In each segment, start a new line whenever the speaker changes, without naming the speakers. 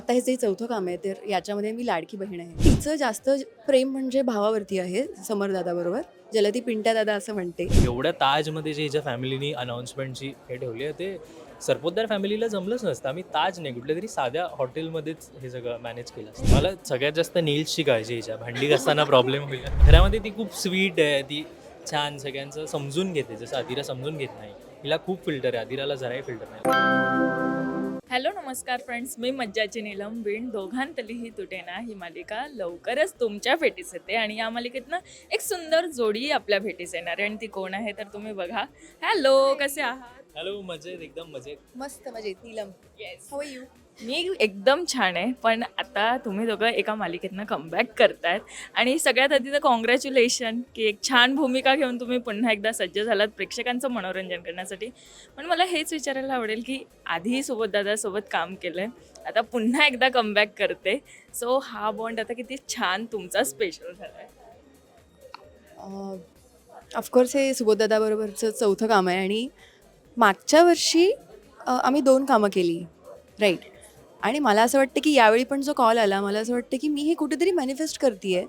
आता हे जे चौथं काम आहे तर याच्यामध्ये मी लाडकी बहीण आहे. तिचं जास्त प्रेम म्हणजे भावावरती आहे समरदादाबरोबर ज्याला ती पिंट्या दादा असं म्हणते.
एवढ्या ताजमध्ये जे हिच्या फॅमिलीनी अनाऊन्समेंटची हे ठेवली आहे ते सरपोतदार फॅमिलीला जमलंच नसतं. आम्ही ताज नाही कुठल्या तरी साध्या हॉटेलमध्येच हे सगळं मॅनेज केलं असतं. मला सगळ्यात जास्त नेल्सची काळजी हिच्या. भांडी घासताना प्रॉब्लेम होईल. घरामध्ये ती खूप स्वीट आहे ती छान सगळ्यांचं समजून घेते. जसं आदिरा समजून घेत नाही. हिला खूप फिल्टर आहे. आदिराला जराही फिल्टर नाही.
हॅलो नमस्कार फ्रेंड्स. मी मज्जाची नीलम विण दोघांतलीही तुटेना ही मालिका लवकरच तुमच्या भेटीस येते आणि या मालिकेतनं एक सुंदर जोडी आपल्या भेटीस येणार आहे. आणि ती कोण आहे तर तुम्ही बघा. हॅलो कसे आहात?
हॅलो मजेत एकदम मजेत.
मस्त म्हणजे नीलम.
येस
हव यू
मी एकदम छान आहे पण आता तुम्ही दोघं एका मालिकेतनं कमबॅक करतायत. आणि सगळ्यात आधी तर कॉंग्रॅच्युलेशन की एक छान भूमिका घेऊन तुम्ही पुन्हा एकदा सज्ज झालात प्रेक्षकांचं मनोरंजन करण्यासाठी. पण मला हेच विचारायला आवडेल की आधी सोबत दादासोबत काम केलं आहे आता पुन्हा एकदा कमबॅक करते. सो हा बॉन्ड आता किती छान तुमचा स्पेशल झाला आहे
ऑफकोर्स हे सुबोधदादाबरोबरचं चौथं काम आहे आणि मागच्या वर्षी आम्ही दोन कामं केली राईट आणि मला असं वाटतं की यावेळी पण जो कॉल आला मला असं वाटतं की मी हे कुठेतरी मॅनिफेस्ट करते आहे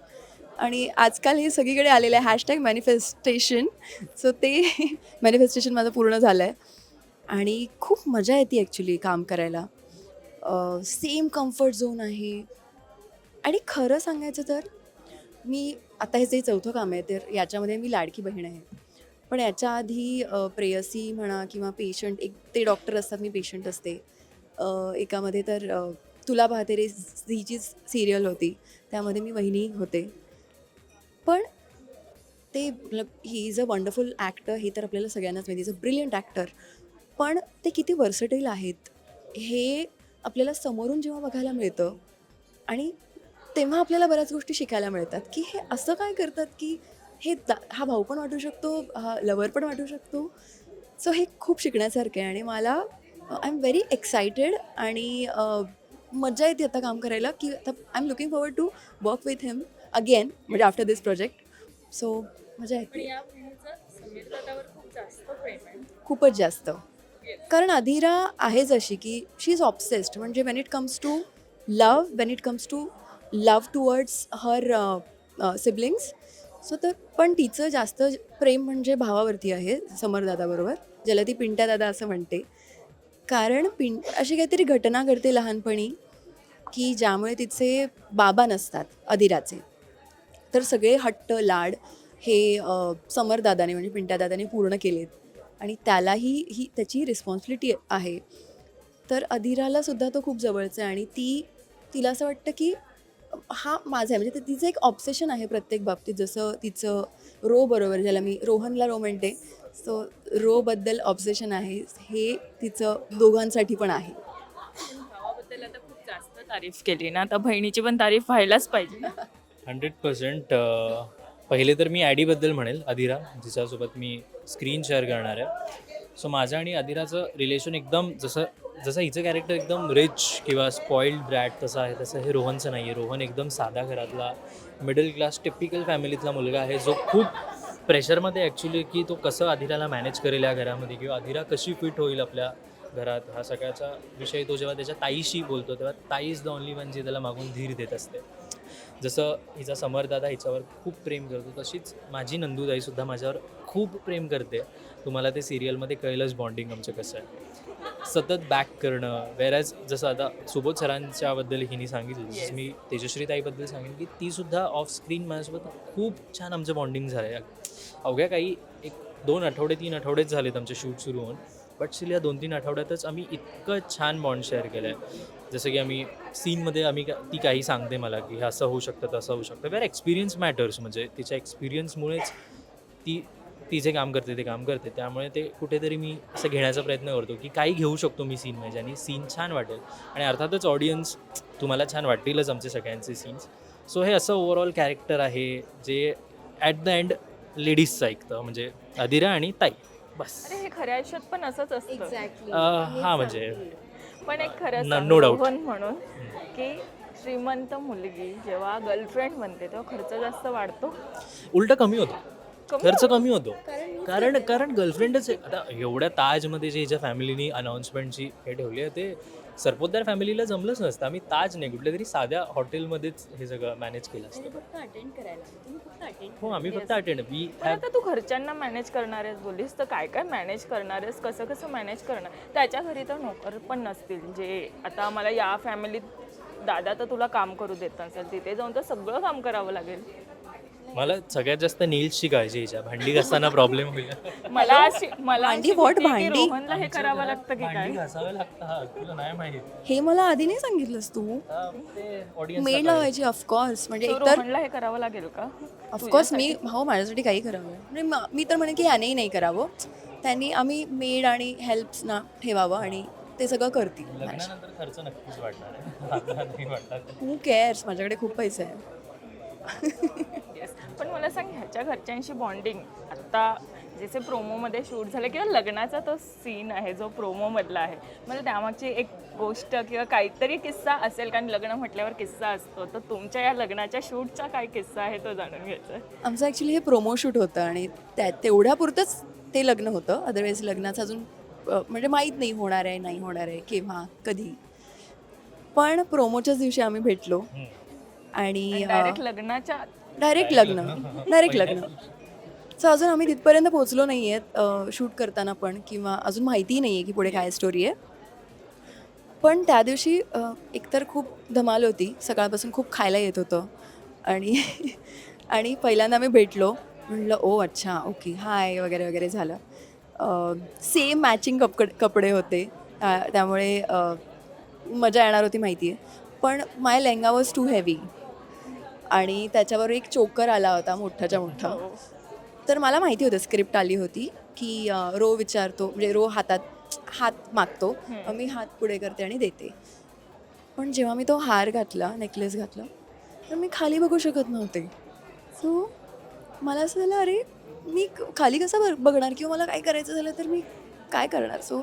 आणि आजकाल हे सगळीकडे आलेलं आहे हॅशटॅग मॅनिफेस्टेशन सो ते मॅनिफेस्टेशन माझं पूर्ण झालं आहे आणि खूप मजा येते ॲक्च्युली काम करायला. सेम कम्फर्ट झोन आहे. आणि खरं सांगायचं तर मी आता हे जे चौथं काम आहे तर याच्यामध्ये मी लाडकी बहीण आहे. पण याच्या आधी प्रेयसी म्हणा किंवा पेशंट एक ते डॉक्टर असतात मी पेशंट असते. एकामध्ये तर तुला पाहते रे झीची सिरियल होती. त्यामध्ये मी वहिनी होते. पण ते he is a wonderful actor हे तर आपल्याला सगळ्यांनाच माहिती इज अ ब्रिलियंट ॲक्टर पण ते किती वर्सटाईल आहेत हे आपल्याला समोरून जेव्हा बघायला मिळतं आणि तेव्हा आपल्याला बऱ्याच गोष्टी शिकायला मिळतात की हे असं काय करतात की हे दा हा भाऊ पण वाटू शकतो हा लवर पण वाटू शकतो. सो हे खूप शिकण्यासारखं आहे आणि मला आय एम व्हेरी एक्सायटेड आणि मजा येते आता काम करायला की आता I am looking forward to work with him again म्हणजे आफ्टर दिस प्रोजेक्ट सो मजा येते.
आहे.
खूपच जास्त. कारण अधीरा आहेच अशी की शी इज ऑब्सेस्ड म्हणजे when it comes to love when it comes to love towards her siblings so तर पण तिचं जास्त प्रेम म्हणजे भावावरती आहे समरदादाबरोबर ज्याला ती पिंट्या दादा असं म्हणते. कारण पिं अशी काहीतरी घटना घडते लहानपणी की ज्यामुळे तिचे बाबा नसतात अधिराचे. तर सगळे हट्ट लाड हे समरदादाने म्हणजे पिंट्यादादाने पूर्ण केलेत. आणि त्यालाही ही त्याची रिस्पॉन्सिबिलिटी आहे. तर अधिराला सुद्धा तो खूप जवळचा आहे आणि ती तिला असं वाटतं की हा माझा आहे. म्हणजे तिचं एक ऑब्सेशन आहे प्रत्येक बाबतीत. जसं तिचं रो बरोबर ज्याला मी रोहनला रो म्हणते सो रोबद्दल ऑब्सेशन आहे हे तिचं दोघांसाठी पण आहे.
भावाबद्दल आता खूप जास्त तारीफ केली ना तर बहिणीची पण तारीफ व्हायलाच पाहिजे ना.
हंड्रेड पर्सेंट पहिले तर मी ॲडीबद्दल म्हणेल अदिरा जिच्यासोबत मी स्क्रीन शेअर करणार आहे. सो माझं आणि अदिराचं रिलेशन एकदम जसं जसं हिचं कॅरेक्टर एकदम रिच किंवा स्पॉइल्ड ब्रॅड तसं आहे तसं हे रोहनचं नाही आहे रोहन एकदम साधा घरातला मिडल क्लास टिपिकल फॅमिलीतला मुलगा आहे जो खूप प्रेशरमध्ये ॲक्च्युली की तो कसं अधिराला मॅनेज करेल या घरामध्ये किंवा अधिरा कशी फिट होईल आपल्या घरात हा सगळ्याचा विषय तो जेव्हा त्याच्या ताईशी बोलतो तेव्हा ताई इज द ओनली वन जी त्याला मागून धीर देत असते. जसं हिचा समरदादा हिच्यावर खूप प्रेम करतो तशीच माझी नंदूताईसुद्धा माझ्यावर खूप प्रेम करते. तुम्हाला ते सिरियलमध्ये कळेलच बॉन्डिंग आमचं कसं आहे. सतत बॅक करणं. वेरॅज जसं आता सुबोध सरांच्याबद्दल हिने सांगितलं जसं मी तेजश्री ताईबद्दल सांगेन की तीसुद्धा ऑफ स्क्रीन माझ्यासोबत खूप छान आमचं बॉन्डिंग झालं आहे अवघ्या काही एक दोन आठवडे तीन आठवडेच झालेत आमचे शूट सुरू होऊन. बट स्टील या दोन तीन आठवड्यातच आम्ही इतकं छान बॉन्ड शेअर केलं आहे जसं की आम्ही सीनमध्ये आम्ही का- ती काही सांगते मला की असं होऊ शकतं तसं होऊ शकतं. वेर एक्सपिरियन्स मॅटर्स म्हणजे तिच्या एक्सपिरियन्समुळेच ती ती जे काम करते ते काम करते. त्यामुळे ते कुठेतरी मी असं घेण्याचा प्रयत्न करतो की काही घेऊ शकतो मी सीनमध्ये ज्याने सीन छान वाटेल. आणि अर्थातच ऑडियन्स तुम्हाला छान वाटतीलच आमचे सगळ्यांचे सीन्स सो हे असं ओव्हरऑल कॅरेक्टर आहे जे ॲट द एंड लेडीजचं ऐकतं. म्हणजे अदिरा आणि ताई. बस.
अरे हे खऱ्या आयुष्यात पण असंच असतं.
एक्झॅक्टली
हा म्हणजे
पण एक खरं
न-.
रोहन म्हणून की श्रीमंत मुलगी जेव्हा गर्लफ्रेंड बनते तेव्हा खर्च जास्त वाढतो.
उलट कमी होतो. खर्च कमी होतो. कारण कारण गर्लफ्रेंडच. आता एवढ्या ताजमध्ये जे हिच्या फॅमिलीनी अनाऊन्समेंटची हे ठेवली आहे ते सरपोतदार फॅमिलीला जमलंच नसतं. आम्ही ताज नाही कुठल्या तरी साध्या हॉटेलमध्येच हे सगळं मॅनेज केलं असतं. हो आम्ही फक्त अटेंड वी
आता तू घरच्यांना मॅनेज करणार आहेस बोलीस तर काय काय मॅनेज करणार आहेस कसं कसं मॅनेज करणार? त्याच्या घरी तर नोकर पण नसतील. जे आता मला या फॅमिलीत दादा तर तुला काम करू देत नसेल तिथे जाऊन तर सगळं काम करावं लागेल.
मला सगळ्यात जास्त नील्सची काळजी हिच्या भांडी घासताना प्रॉब्लेम होईल.
मला अशी मला
भांडी
अशी
what?
भीती आहे की
भांडी?
रोहनला हे करावं लागतं की काय?
भांडी घासावे लागतात तुला नाही माहीत.
हे मला आधी नाही सांगितलंस तू. मेड लावायची ऑफकोर्स म्हणजे
So,
एकतर
रोहनला हे करावं लागेल का?
ऑफकोर्स मी हो माझ्यासाठी काही करावं म्हणजे म- मी तर म्हणेन की यानेही नाही करावं. त्यांनी आम्ही मेड आणि हेल्प्स ना ठेवावं आणि ते सगळं करतील.
लग्नानंतर खर्च नक्कीच वाढणार आहे. आता नाही वाटणार.
हू केअर्स माझ्याकडे खूप पैसे आहे
Yes. पण मला सांग ह्याच्या घरच्यांशी बॉन्डिंग आता जसे प्रोमोमध्ये शूट झालं किंवा लग्नाचा तो सीन आहे जो प्रोमोमधला आहे मला त्यामागची एक गोष्ट किंवा काहीतरी किस्सा असेल कारण लग्न म्हटल्यावर किस्सा असतो तर तुमच्या या लग्नाच्या शूटचा काय किस्सा आहे तो जाणून घ्यायचा आहे.
आमचं ॲक्च्युली हे प्रोमो शूट होतं आणि त्या तेवढ्यापुरतंच ते लग्न होतं अदरवाईज लग्नाचं अजून म्हणजे माहीत नाही होणार आहे नाही होणार आहे केव्हा कधी पण प्रोमोच्याच दिवशी आम्ही भेटलो आणि
डायरेक्ट लग्नाच्या
डायरेक्ट लग्न. डायरेक्ट लग्न. सो अजून आम्ही तिथपर्यंत पोहोचलो नाही आहेत शूट करताना पण किंवा अजून माहितीही नाही आहे की पुढे काय स्टोरी आहे. पण त्या दिवशी एकतर खूप धमाल होती सकाळपासून खूप खायला येत होतं. आणि आणि पहिल्यांदा आम्ही भेटलो म्हटलं ओ अच्छा ओके हाय वगैरे वगैरे झालं. सेम मॅचिंग कपकड कपडे होते. त्या- त्यामुळे मजा येणार होती माहिती आहे पण my lehenga was too heavy आणि त्याच्यावर एक चोकर आला होता मोठाच्या मोठा. तर मला माहिती होतं स्क्रिप्ट आली होती की अ, रो विचारतो म्हणजे रो हातात हात मागतो मग मी हात पुढे करते आणि देते. पण जेव्हा मी तो हार घातला नेकलेस घातला तर मी खाली बघू शकत नव्हते. सो मला असं झालं अरे मी क- खाली कसं बघ बघणार? किंवा मला काय करायचं झालं तर मी काय करणार? सो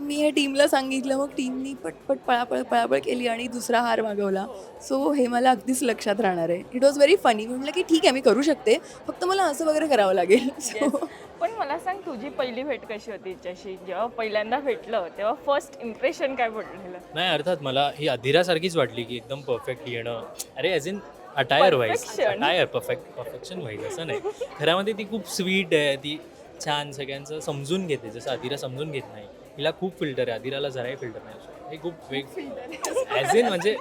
मी हे टीमला सांगितलं मग टीमनी पटपट पळापळ पळापळ केली आणि दुसरा हार मागवला. सो हे मला अगदीच लक्षात राहणार आहे. इट वॉज व्हेरी फनी म्हटलं की ठीक आहे मी करू शकते. फक्त मला असं वगैरे करावं लागेल. सो
पण मला सांग तुझी पहिली भेट कशी होती हिच्याशी? जेव्हा पहिल्यांदा भेटलं तेव्हा फर्स्ट इम्प्रेशन काय पडलेलं?
नाही अर्थात मला ही अधिरासारखीच वाटली की एकदम परफेक्ट येणं. अरे as in attire wise. Attire perfect perfection wise असं नाही. खऱ्यामध्ये ती खूप स्वीट आहे ती छान सगळ्यांचं समजून घेते. जसं अधिरा समजून घेत नाही. हिला खूप फिल्टर आहे. अधिराला जराही फिल्टर नाही हे खूप वेग ॲज इन म्हणजे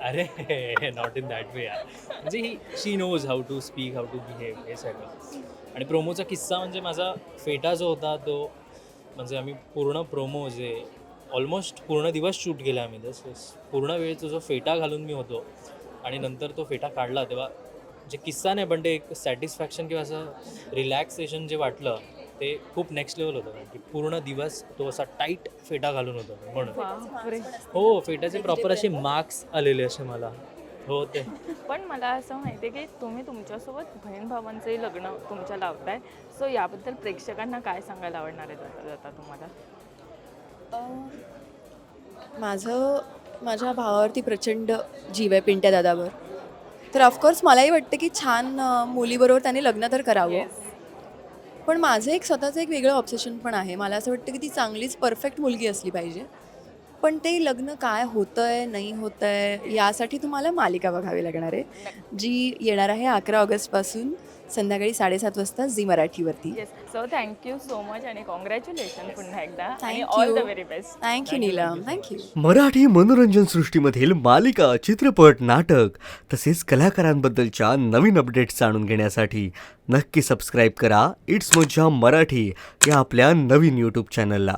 अरे नॉट इन दॅट वे म्हणजे he she knows how to speak how to behave हे सगळं. आणि प्रोमोचा किस्सा म्हणजे माझा फेटा जो होता तो म्हणजे आम्ही पूर्ण प्रोमो जे ऑलमोस्ट पूर्ण दिवस शूट केला आम्ही. जस पूर्ण वेळेचा जो फेटा घालून मी होतो. आणि नंतर तो फेटा काढला तेव्हा. जे किस्सा नाही पण ते एक सॅटिस्फॅक्शन किंवा असं रिलॅक्सेशन जे वाटलं ते खूप नेक्स्ट लेवल होतं. की पूर्ण दिवस तो असा टाईट फेटा घालून होतो. म्हणून.
बापरे
हो फेटाचे प्रॉपर असे मार्क्स आलेले असे मला. हो ते.
पण मला असं माहिती आहे की तुम्ही तुमच्यासोबत बहीण भावांचंही लग्न तुमच्या लावताय. सो याबद्दल प्रेक्षकांना काय सांगायला आवडणार आहे जाता जाता तुम्हाला?
माझं माझ्या भावावरती प्रचंड जीव आहे पिंट्या दादावर. तर ऑफकोर्स मलाही वाटतं की छान अं, मुलीबरोबर त्याने लग्न तर करावं. पण माझं एक स्वतःचं एक वेगळं ऑब्सेशन पण आहे. मला असं वाटतं की ती चांगलीच परफेक्ट मुलगी असली पाहिजे. पण ते लग्न काय होतं आहे नाही होतं आहे यासाठी तुम्हाला मालिका बघावी लागणार आहे. जी येणार आहे अकरा ऑगस्टपासून संध्याकाळी साडेसात वाजता झी मराठीवरती.
Yes so thank you so much आणि कॉंग्रॅच्युलेशन पुन्हा एकदा. आणि
Thank
all
you.
The very best
thank you Neelam thank you
Marathi मनोरंजन सृष्टीमधील मालिका चित्रपट नाटक तसेच कलाकारांबद्दलच्या नवीन अपडेट्स जाणून घेण्यासाठी नक्की सबस्क्राईब करा. इट्स मज्जा मराठी या आपल्या नवीन यूट्यूब चॅनलला